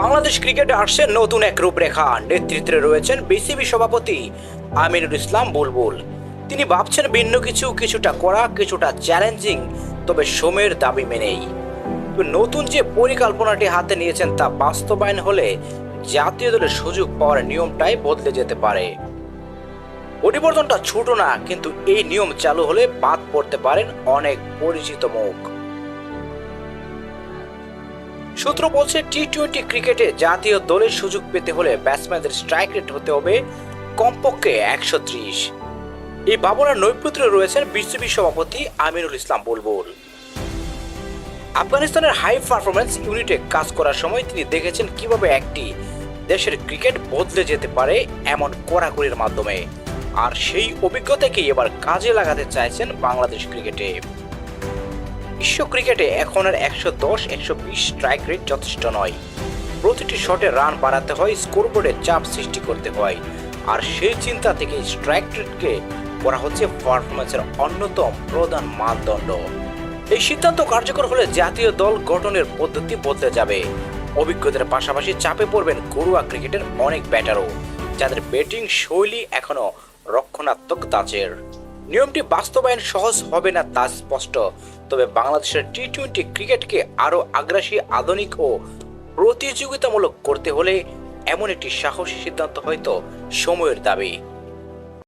বাংলাদেশ ক্রিকেটে আসছে নতুন এক রূপরেখা। নেতৃত্বে রয়েছেন বিসিবি সভাপতি আমিনুল ইসলাম বুলবুল। তিনি ভাবছেন ভিন্ন কিছু, কিছুটা করা, কিছুটা চ্যালেঞ্জিং, তবে সময়ের দাবি মেনেই। নতুন যে পরিকল্পনাটি হাতে নিয়েছেন তা বাস্তবায়ন হলে জাতীয় দলের সুযোগ পাওয়ার নিয়মটাই বদলে যেতে পারে। পরিবর্তনটা ছোট না, কিন্তু এই নিয়ম চালু হলে বাদ পড়তে পারেন অনেক পরিচিত মুখ। সূত্র বলছে টি টোয়েন্টি ক্রিকেটে জাতীয় দলের সুযোগ পেতে হলে ব্যাটসম্যানদের স্ট্রাইক রেট হতে হবে কমপক্ষে একশো ত্রিশ। এই ভাবনার নৈপুত্রে রয়েছেন বিসিবি সভাপতি আমিনুল ইসলাম বুলবুল। আফগানিস্তানের হাই পারফরমেন্স ইউনিটে কাজ করার সময় তিনি দেখেছেন কীভাবে একটি দেশের ক্রিকেট বদলে যেতে পারে এমন কড়াকড়ির মাধ্যমে। আর সেই অভিজ্ঞতাকেই এবার কাজে লাগাতে চাইছেন বাংলাদেশ ক্রিকেটে। বিশ্ব ক্রিকেটে এখন আর একশো দশ, একশো বিশ স্ট্রাইক রেট যথেষ্ট নয়। প্রতিটি শটে রান বাড়াতে হয় স্কোরবোর্ডে চাপ সৃষ্টি করতে হয়। আর সেই চিন্তা থেকে স্ট্রাইক রেটকে করা হচ্ছে পারফরমেন্সের অন্যতম প্রধান মানদণ্ড। এই সিদ্ধান্ত কার্যকর হলে জাতীয় দল গঠনের পদ্ধতি বদলে যাবে। অভিজ্ঞতার পাশাপাশি চাপে পড়বেন ঘরোয়া ক্রিকেটের অনেক ব্যাটারও, যাদের ব্যাটিং শৈলী এখনও রক্ষণাত্মক দাঁচের নিয়মটি বাস্তবায়ন সহজ হবে না তা স্পষ্ট। তবে বাংলাদেশের টি টোয়েন্টি ক্রিকেটকে আরও আগ্রাসী, আধুনিক ও প্রতিযোগিতামূলক করতে হলে এমন একটি সাহসী সিদ্ধান্ত হয়তো সময়ের দাবি।